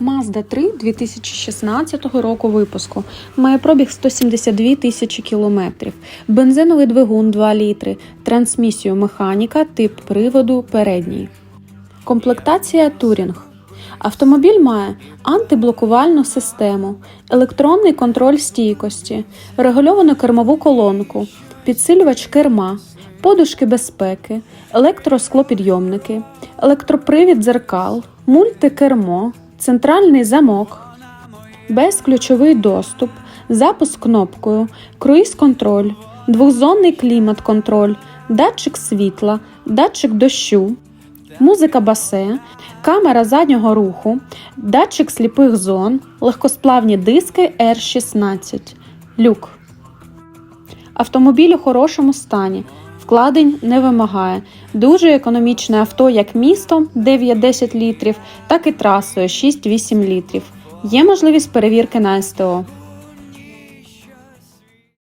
Mazda 3 2016 року випуску. Має пробіг 172 тисячі кілометрів. Бензиновий двигун 2 літри, трансмісію механіка, тип приводу передній. Комплектація Турінг. Автомобіль має антиблокувальну систему, електронний контроль стійкості, регульовану кермову колонку, підсилювач керма, подушки безпеки, електросклопідйомники, електропривід дзеркал, мультикермо, центральний замок, безключовий доступ, запуск кнопкою, круїз-контроль, двохзонний клімат-контроль, датчик світла, датчик дощу, музика басе, камера заднього руху, датчик сліпих зон, легкосплавні диски R16, люк. Автомобіль у хорошому стані. Вкладень не вимагає. Дуже економічне авто як містом 9-10 літрів, так і трасою 6-8 літрів. Є можливість перевірки на СТО.